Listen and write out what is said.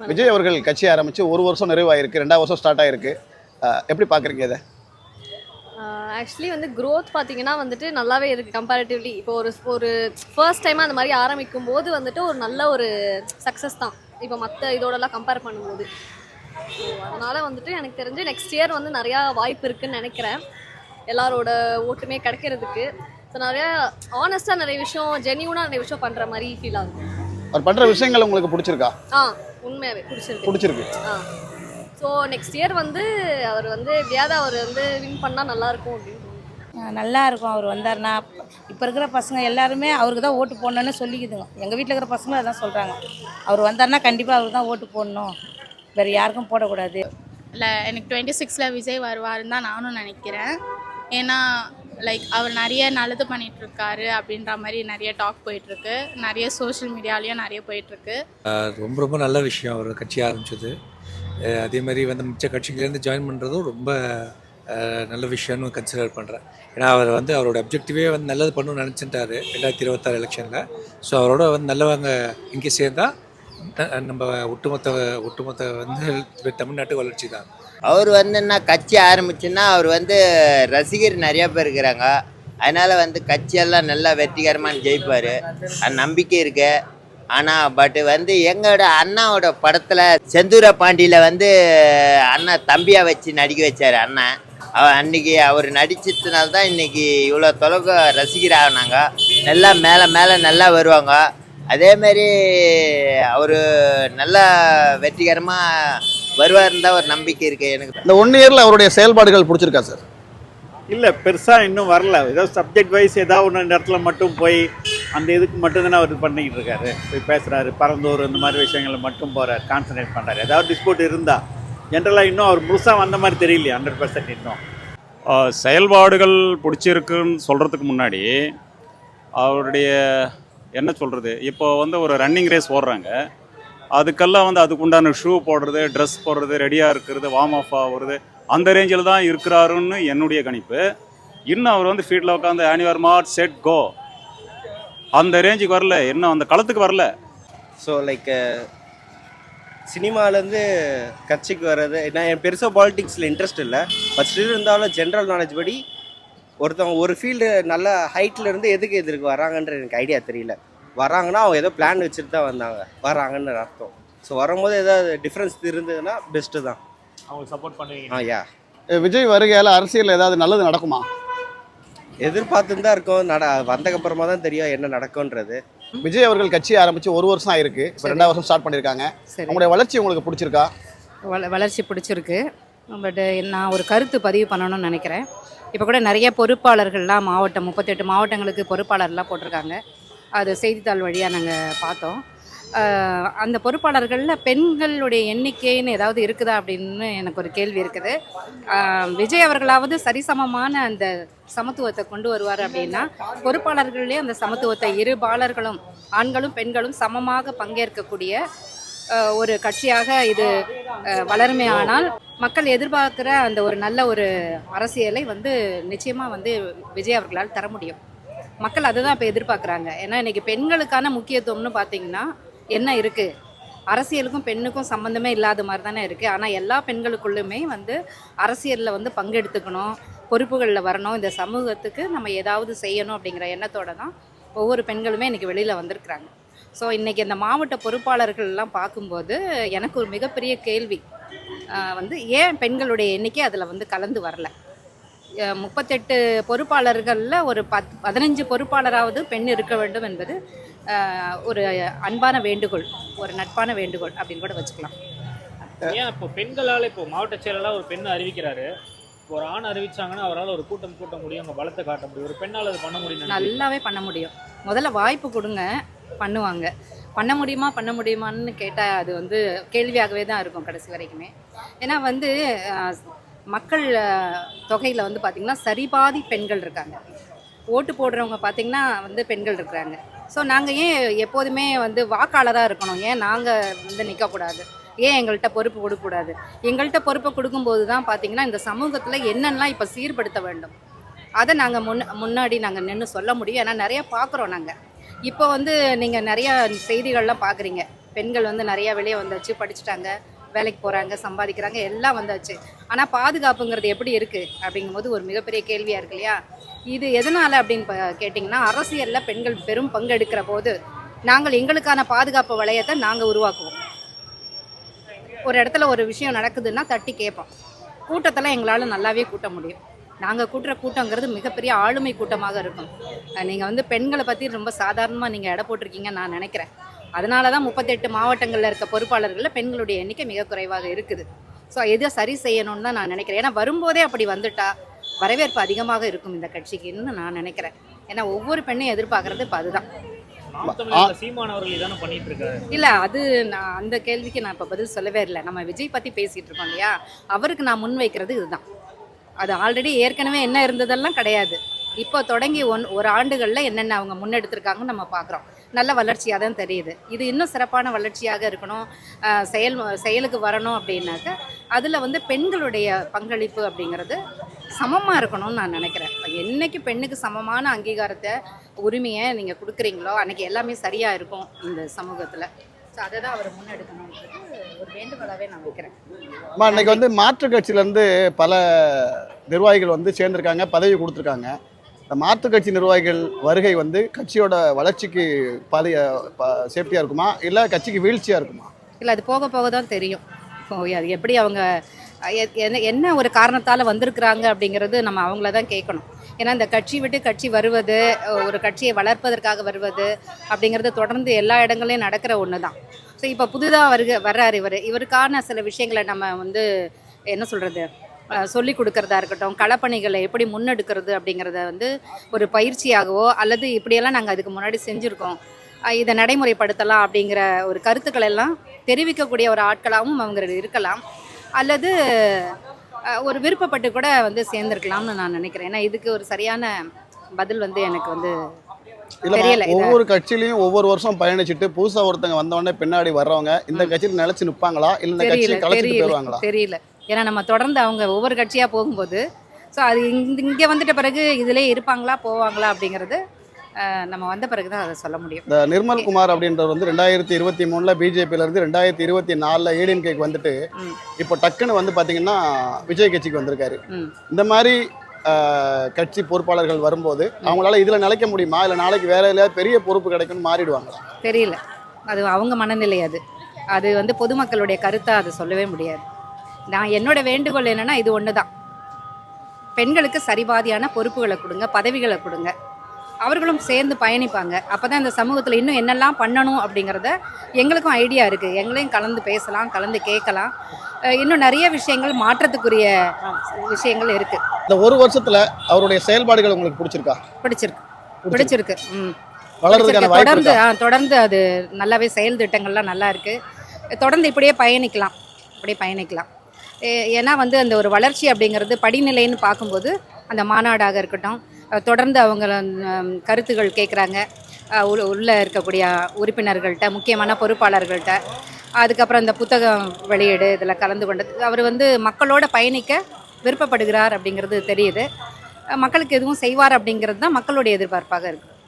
விஜய் அவர்கள் கட்சி ஆரம்பித்து ஒரு வருஷம் நிறைவாயிருக்கு ரெண்டாவது வருஷம் ஸ்டார்ட் ஆயிருக்கு. அஹ் எப்படி பார்க்குறீங்க இதை? ஆக்சுவலி வந்து growth பார்த்தீங்கன்னா வந்துட்டு நல்லாவே இருக்குது கம்பேரிட்டிவ்லி இப்போ ஒரு ஒரு ஃபர்ஸ்ட் டைம் அந்த மாதிரி ஆரம்பிக்கும் போது வந்துட்டு ஒரு நல்ல ஒரு சக்ஸஸ் தான். இப்போ மற்ற இதோடலாம் கம்பேர் பண்ணும்போது. அதனால் வந்துட்டு எனக்கு தெரிஞ்சு நெக்ஸ்ட் இயர் வந்து நிறையா வாய்ப்பு இருக்குன்னு நினைக்கிறேன். எல்லாரோட ஓட்டுமே கிடைக்கிறதுக்கு. ஸோ நிறையா ஆனஸ்ட்டாக நிறைய விஷயம் ஜென்யூனாக நிறைய விஷயம் பண்ணுற மாதிரி ஃபீல் ஆகுது. அவர் பண்ணுற விஷயங்கள் உங்களுக்கு பிடிச்சிருக்கா? ஆ. உண்மையாகவே பிடிச்சிருக்கு. பிடிச்சிருக்கு. ஆ. ஸோ நெக்ஸ்ட் இயர் வந்து அவர் வந்து எப்படியாவது அவர் வந்து வின் பண்ணால் நல்லாயிருக்கும் அப்படின்னு நல்லா இருக்கும். அவர் வந்தாருன்னா இப்போ இருக்கிற பசங்க எல்லாருமே அவருக்கு தான் ஓட்டு போடணும்னு சொல்லிக்குதுங்க. எங்கள் வீட்டில் இருக்கிற பசங்களும் அதான் சொல்கிறாங்க அவர் வந்தாருன்னா கண்டிப்பாக அவருக்கு தான் ஓட்டு போடணும். வேறு யாருக்கும் போடக்கூடாது. இல்லை எனக்கு டுவெண்ட்டி சிக்ஸில் விஜய் வருவாருன்னு தான் நானும் நினைக்கிறேன். ஏன்னா லைக் அவர் நிறைய நல்லது பண்ணிட்டு அப்படின்ற மாதிரி நிறைய டாக் போயிட்டுருக்கு. நிறைய சோஷியல் மீடியாலேயும் நிறைய போயிட்டுருக்கு. ரொம்ப ரொம்ப நல்ல விஷயம் அவர் கட்சி ஆரம்பிச்சது. அதே மாதிரி வந்து மிச்ச கட்சிகள்லேருந்து ஜாயின் பண்ணுறதும் ரொம்ப நல்ல விஷயம்னு கன்சிடர் பண்ணுறேன் ஏன்னா அவர் வந்து அவரோட அப்ஜெக்டிவே வந்து நல்லது பண்ணணும்னு நினச்சிட்டாரு ரெண்டாயிரத்தி இருபத்தாறு எலெக்ஷனில் ஸோ அவரோட வந்து நல்லவங்க இங்கே சேர்ந்தால் நம்ம ஒட்டுமொத்த ஒட்டுமொத்த வந்து தமிழ்நாட்டு வளர்ச்சி தான். அவர் வந்து என்ன கட்சி ஆரம்பிச்சுன்னா அவர் வந்து ரசிகர் நிறைய பேர் இருக்கிறாங்க. அதனால் வந்து கட்சியெல்லாம் நல்லா வெற்றிகரமாக ஜெயிப்பார். நம்பிக்கை இருக்கு. ஆனால் பட் வந்து எங்களோட அண்ணாவோட படத்தில் செந்தூர பாண்டியில் வந்து அண்ணா தம்பியாக வச்சு நடிக்க வச்சார் அண்ணன் அவ அன்னைக்கு அவர் நடிச்சதுனால தான் இன்னைக்கு இவ்வளோ தொலைவு ரசிகர் ஆகினாங்க. நல்லா மேலே மேலே நல்லா வருவாங்க. அதேமாரி அவர் நல்லா வெற்றிகரமாக வருவாருன்னு தான் ஒரு நம்பிக்கை இருக்குது எனக்கு. இந்த ஒன் இயரில் அவருடைய செயல்பாடுகள் பிடிச்சிருக்கா சார் இல்லை பெருசாக இன்னும் வரல. ஏதோ சப்ஜெக்ட் வைஸ் ஏதாவது ஒன்று இடத்துல மட்டும் போய் அந்த இதுக்கு மட்டும்தானே அவர் பண்ணிக்கிட்டு இருக்காரு. போய் பேசுகிறாரு பரந்தூர் இந்த மாதிரி விஷயங்களை மட்டும் போகிறார் கான்சன்ட்ரேட் பண்ணுறாரு ஏதாவது டிஸ்பியூட் இருந்தால் ஜென்ரலாக இன்னும் அவர் முழுசாக வந்த மாதிரி தெரியலையே ஹண்ட்ரட் பர்சன்ட் இன்னும். செயல்பாடுகள் பிடிச்சிருக்குன்னு சொல்கிறதுக்கு முன்னாடி அவருடைய என்ன சொல்கிறது இப்போ வந்து ஒரு ரன்னிங் ரேஸ் ஓடுறாங்க. அதுக்கெல்லாம் வந்து அதுக்கு உண்டான ஷூ போடுறது ட்ரெஸ் போடுறது ரெடியாக இருக்கிறது வார்ம் ஆஃப் ஆகுறது அந்த ரேஞ்சில் தான் இருக்கிறாருன்னு என்னுடைய கணிப்பு. இன்னும் அவர் வந்து ஃபீல்டில் உட்காந்து ஆனிவர் மார்ட் செட் கோ அந்த ரேஞ்சுக்கு வரல. இன்னும் அந்த களத்துக்கு வரல. ஸோ லைக் uh, சினிமாலேருந்து கட்சிக்கு வர்றது நான் என் பெருசாக பாலிடிக்ஸில் இன்ட்ரெஸ்ட் இல்லை. பட் ஸ்டில் இருந்தாலும் ஜென்ரல் நாலேஜ் படி ஒருத்தவங்க ஒரு ஃபீல்டு நல்ல ஹைட்டில் இருந்து எதுக்கு எதிர்க்கு வராங்கன்ற எனக்கு ஐடியா தெரியல. வராங்கன்னா அவங்க ஏதோ பிளான் வச்சுட்டு தான் வந்தாங்க. வராங்கன்னு அர்த்தம். ஸோ வரும்போது ஏதாவது டிஃப்ரென்ஸ் இருந்ததுன்னா பெஸ்ட்டு தான். அவங்க சப்போர்ட் பண்ணுவீங்க. ஆ யா விஜய் வருகையால் அரசியலில் ஏதாவது நல்லது நடக்குமா? எதிர்பார்த்துன்னு தான் இருக்கோம். நட வந்தக்கப்புறமா தான் தெரியும் என்ன நடக்கும்ன்றது. விஜய் அவர்கள் கட்சி ஆரம்பித்து ஒரு வருஷம் ஆயிருக்கு. இப்போ ரெண்டாவது வருஷம் ஸ்டார்ட் பண்ணியிருக்காங்க. சரி. அவங்களுடைய வளர்ச்சி உங்களுக்கு பிடிச்சிருக்கா? வள வளர்ச்சி பிடிச்சிருக்கு. பட் நான் ஒரு கருத்து பதிவு பண்ணணும்னு நினைக்கிறேன். இப்போ கூட நிறைய பொறுப்பாளர்கள்லாம் மாவட்டம் முப்பத்தெட்டு மாவட்டங்களுக்கு பொறுப்பாளர்லாம் போட்டிருக்காங்க. அது செய்தித்தாள் வழியாக நாங்கள் பார்த்தோம். அந்த பொறுப்பாளர்களில் பெண்களுடைய எண்ணிக்கைன்னு ஏதாவது இருக்குதா அப்படின்னு எனக்கு ஒரு கேள்வி இருக்குது. விஜய் அவர்களாவது சரிசமமான அந்த சமத்துவத்தை கொண்டு வருவார் அப்படின்னா பொறுப்பாளர்களே அந்த சமத்துவத்தை இரு பாலர்களும் ஆண்களும் பெண்களும் சமமாக பங்கேற்கக்கூடிய ஒரு கட்சியாக இது வளருமே ஆனால் மக்கள் எதிர்பார்க்குற அந்த ஒரு நல்ல ஒரு அரசியலை வந்து நிச்சயமாக வந்து விஜய் அவர்களால் தர முடியும். மக்கள் அதை தான் இப்போ எதிர்பார்க்குறாங்க. ஏன்னா இன்றைக்கி பெண்களுக்கான முக்கியத்துவம்னு பார்த்தீங்கன்னா என்ன இருக்குது அரசியலுக்கும் பெண்ணுக்கும் சம்மந்தமே இல்லாத மாதிரி தானே இருக்குது ஆனால் எல்லா பெண்களுக்குள்ளுமே வந்து அரசியலில் வந்து பங்கெடுத்துக்கணும் பொறுப்புகளில் வரணும். இந்த சமூகத்துக்கு நம்ம ஏதாவது செய்யணும் அப்படிங்கிற எண்ணத்தோடு தான் ஒவ்வொரு பெண்களுமே இன்றைக்கி வெளியில் வந்திருக்கிறாங்க. ஸோ இன்றைக்கி அந்த மாவட்ட பொறுப்பாளர்கள்லாம் பார்க்கும்போது எனக்கு ஒரு மிகப்பெரிய கேள்வி வந்து ஏன் பெண்களுடைய எண்ணிக்கை அதில் வந்து கலந்து வரல? முப்பத்தெட்டு பொறுப்பாளர்களில் ஒரு பத் பதினஞ்சு பொறுப்பாளராவது பெண் இருக்க வேண்டும் என்பது ஒரு அன்பான வேண்டுகோள் ஒரு நட்பான வேண்டுகோள் அப்படின்னு கூட வச்சுக்கலாம். ஏன் இப்போ பெண்களால் இப்போ மாவட்ட செயலாளர் ஒரு பெண் அறிவிக்கிறாரு? ஒரு ஆண் அறிவிச்சாங்கன்னா அவரால் ஒரு கூட்டம் கூட்ட முடியும் அவங்க பலத்தை காட்ட முடியும். ஒரு பெண்ணால் அது பண்ண முடியும் நல்லாவே பண்ண முடியும். முதல்ல வாய்ப்பு கொடுங்க பண்ணுவாங்க. பண்ண முடியுமா பண்ண முடியுமான்னு கேட்டால் அது வந்து கேள்வியாகவே தான் இருக்கும் கடைசி வரைக்குமே. ஏன்னா வந்து மக்கள் தொகையில் வந்து பார்த்திங்கன்னா சரிபாதி பெண்கள் இருக்காங்க. ஓட்டு போடுறவங்க பார்த்திங்கன்னா வந்து பெண்கள் இருக்கிறாங்க. ஸோ நாங்கள் ஏன் எப்போதுமே வந்து வாக்காளராக இருக்கணும்? ஏன் நாங்கள் வந்து நிற்கக்கூடாது ஏன் எங்கள்கிட்ட பொறுப்பு கொடுக்கக்கூடாது? எங்கள்கிட்ட பொறுப்பை கொடுக்கும்போது தான் பார்த்திங்கன்னா இந்த சமூகத்தில் என்னென்னலாம் இப்போ சீர்படுத்த வேண்டும்? அதை நாங்கள் முன் முன்னாடி நாங்கள் நின்று சொல்ல முடியும். ஏன்னா நிறையா பார்க்குறோம் நாங்கள் இப்போ வந்து நீங்கள் நிறையா செய்திகள்லாம் பார்க்குறீங்க பெண்கள் வந்து நிறையா வெளியே வந்தாச்சு படிச்சுட்டாங்க. வேலைக்கு போகிறாங்க சம்பாதிக்கிறாங்க எல்லாம் வந்தாச்சு. ஆனால் பாதுகாப்புங்கிறது எப்படி இருக்குது அப்படிங்கும்போது ஒரு மிகப்பெரிய கேள்வியாக இருக்கு இல்லையா? இது எதனால் அப்படின்னு கேட்டிங்கன்னா அரசியலில் பெண்கள் பெரும் பங்கெடுக்கிற போது நாங்கள் எங்களுக்கான பாதுகாப்பு வளையத்தை நாங்கள் உருவாக்குவோம். ஒரு இடத்துல ஒரு விஷயம் நடக்குதுன்னா தட்டி கேட்போம். கூட்டத்தில் எங்களால் நல்லாவே கூட்ட முடியும். நாங்கள் கூட்டுற கூட்டங்கிறது மிகப்பெரிய ஆளுமை கூட்டமாக இருக்கும். நீங்கள் வந்து பெண்களை பற்றி ரொம்ப சாதாரணமாக நீங்கள் எடை போட்டிருக்கீங்கன்னு நான் நினைக்கிறேன். அதனால தான் முப்பத்தெட்டு மாவட்டங்களில் இருக்க பொறுப்பாளர்களில் பெண்களுடைய எண்ணிக்கை மிக குறைவாக இருக்குது. ஸோ இதை சரி செய்யணும்னு தான் நான் நினைக்கிறேன். ஏன்னா வரும்போதே அப்படி வந்துட்டா வரவேற்பு அதிகமாக இருக்கும் இந்த கட்சிக்குன்னு நான் நினைக்கிறேன். ஏன்னா ஒவ்வொரு பெண்ணையும் எதிர்பார்க்கறது இப்போ அதுதான். நாம் தமிழர் சீமான் அவர்கள் இதானே பண்ணிட்டு இருக்காரு இல்லை அது நான் அந்த கேள்விக்கு நான் இப்போ பதில் சொல்லவே இல்லை. நம்ம விஜய் பற்றி பேசிகிட்டு இருக்கோம் இல்லையா? அவருக்கு நான் முன் வைக்கிறது இதுதான். அது ஆல்ரெடி ஏற்கனவே என்ன இருந்ததெல்லாம் கிடையாது. இப்போ தொடங்கி ஒன் ஒரு ஆண்டுகளில் என்னென்ன அவங்க முன்னெடுத்திருக்காங்கன்னு நம்ம பார்க்குறோம் நல்ல வளர்ச்சியாக தான் தெரியுது. இது இன்னும் சிறப்பான வளர்ச்சியாக இருக்கணும். செயல் செயலுக்கு வரணும் அப்படின்னாக்க அதில் வந்து பெண்களுடைய பங்களிப்பு அப்படிங்கிறது சமமாக இருக்கணும்னு நான் நினைக்கிறேன். என்னைக்கு பெண்ணுக்கு சமமான அங்கீகாரத்தை உரிமையை நீங்கள் கொடுக்குறீங்களோ அன்னைக்கு எல்லாமே சரியாக இருக்கும் இந்த சமூகத்தில். ஸோ அதை தான் அவர் முன்னெடுக்கணுன்றது ஒரு வேண்டுகோளாகவே நான் வைக்கிறேன். அம்மா வந்து மாற்றுக் கட்சியிலேருந்து பல நிர்வாகிகள் வந்து சேர்ந்திருக்காங்க பதவி கொடுத்துருக்காங்க. இந்த மாற்றுக் கட்சி நிர்வாகிகள் வருகை வந்து கட்சியோட வளர்ச்சிக்கு பாதைய சேஃப்டியாக இருக்குமா? இல்லை கட்சிக்கு வீழ்ச்சியாக இருக்குமா? இல்லை அது போக போக தான் தெரியும். அது எப்படி அவங்க என்ன என்ன ஒரு காரணத்தால் வந்திருக்கிறாங்க அப்படிங்கிறது நம்ம அவங்கள தான் கேட்கணும். ஏன்னா இந்த கட்சி விட்டு கட்சி வருவது ஒரு கட்சியை வளர்ப்பதற்காக வருவது அப்படிங்கிறது தொடர்ந்து எல்லா இடங்களையும் நடக்கிற ஒன்று தான் ஸோ இப்போ புதுதாக வருக வர்றாரு இவர். இவருக்கான சில விஷயங்களை நம்ம வந்து என்ன சொல்கிறது சொல்லி கொடுக்கறதா இருக்கட்டும் களப்பணிகளை எப்படி முன்னெடுக்கிறது அப்படிங்கிறத வந்து ஒரு பயிற்சியாகவோ அல்லது இப்படியெல்லாம் நாங்கள் அதுக்கு முன்னாடி செஞ்சுருக்கோம். இதை நடைமுறைப்படுத்தலாம் அப்படிங்கிற ஒரு கருத்துக்கள் எல்லாம் தெரிவிக்கக்கூடிய ஒரு ஆட்களாகவும் அவங்க இருக்கலாம். அல்லது ஒரு விருப்பப்பட்டு கூட வந்து சேர்ந்துருக்கலாம்னு நான் நினைக்கிறேன். ஏன்னா இதுக்கு ஒரு சரியான பதில் வந்து எனக்கு வந்து ஒவ்வொரு கட்சியிலையும் ஒவ்வொரு வருஷம் பயணிச்சுட்டு புதுசாக ஒருத்தங்க வந்தவொடனே பின்னாடி வர்றவங்க இந்த கட்சியில் நிலைச்சு நிற்பாங்களா இல்லை இந்த தெரியல கட்சியை கலைச்சிட்டு தெரியல. ஏன்னா நம்ம தொடர்ந்து அவங்க ஒவ்வொரு கட்சியாக போகும்போது ஸோ அது இங்க வந்துட்ட பிறகு இதிலே இருப்பாங்களா போவாங்களா அப்படிங்கிறது நம்ம வந்த பிறகு தான் அதை சொல்ல முடியும். இந்த நிர்மல் குமார் அப்படின்றவர் வந்து ரெண்டாயிரத்தி இருபத்தி மூணில் பிஜேபியிலேருந்து ரெண்டாயிரத்தி இருபத்தி நாலில் ஏடிஎம்கேக்கு வந்துட்டு. இப்போ டக்குன்னு வந்து பார்த்தீங்கன்னா விஜய் கட்சிக்கு வந்திருக்காரு. இந்த மாதிரி கட்சி பொறுப்பாளர்கள் வரும்போது அவங்களால இதில் நிலைக்க முடியுமா? இல்லை நாளைக்கு வேற எதுலையாவது பெரிய பொறுப்பு கிடைக்கும்னு மாறிடுவாங்களா? தெரியல. அது அவங்க மனநிலை அது. அது வந்து பொதுமக்களுடைய கருத்தாக அது சொல்லவே முடியாது. நான் என்னோட வேண்டுகோள் என்னன்னா இது ஒன்று தான் பெண்களுக்கு சரிபாதியான பொறுப்புகளை கொடுங்க பதவிகளை கொடுங்க. அவர்களும் சேர்ந்து பயணிப்பாங்க. அப்போ தான் இந்த சமூகத்தில் இன்னும் என்னெல்லாம் பண்ணணும் அப்படிங்கிறத எங்களுக்கும் ஐடியா இருக்குது எங்களையும் கலந்து பேசலாம் கலந்து கேட்கலாம். இன்னும் நிறைய விஷயங்கள் மாற்றத்துக்குரிய விஷயங்கள் இருக்குது இந்த ஒரு வருஷத்துல அவருடைய செயல்பாடுகள் உங்களுக்கு பிடிச்சிருக்கா? பிடிச்சிருக்கு. பிடிச்சிருக்கு. ம். தொடர்ந்து ஆ, தொடர்ந்து அது நல்லாவே செயல் திட்டங்கள்லாம் நல்லா இருக்கு. தொடர்ந்து இப்படியே பயணிக்கலாம். இப்படியே பயணிக்கலாம். ஏன்னா வந்து அந்த ஒரு வளர்ச்சி அப்படிங்கிறது படிநிலைன்னு பார்க்கும்போது அந்த மாநாடாக இருக்கட்டும் தொடர்ந்து அவங்க கருத்துகள் கேட்குறாங்க. உள்ளே இருக்கக்கூடிய உறுப்பினர்கள்ட்ட முக்கியமான பொறுப்பாளர்கள்ட்ட. அதுக்கப்புறம் இந்த புத்தகம் வெளியீடு இதில் கலந்து கொண்டது அவர் வந்து மக்களோட பயணிக்க விருப்பப்படுகிறார் அப்படிங்கிறது தெரியுது. மக்களுக்கு எதுவும் செய்வார் அப்படிங்கிறது தான் மக்களுடைய எதிர்பார்ப்பாக இருக்குது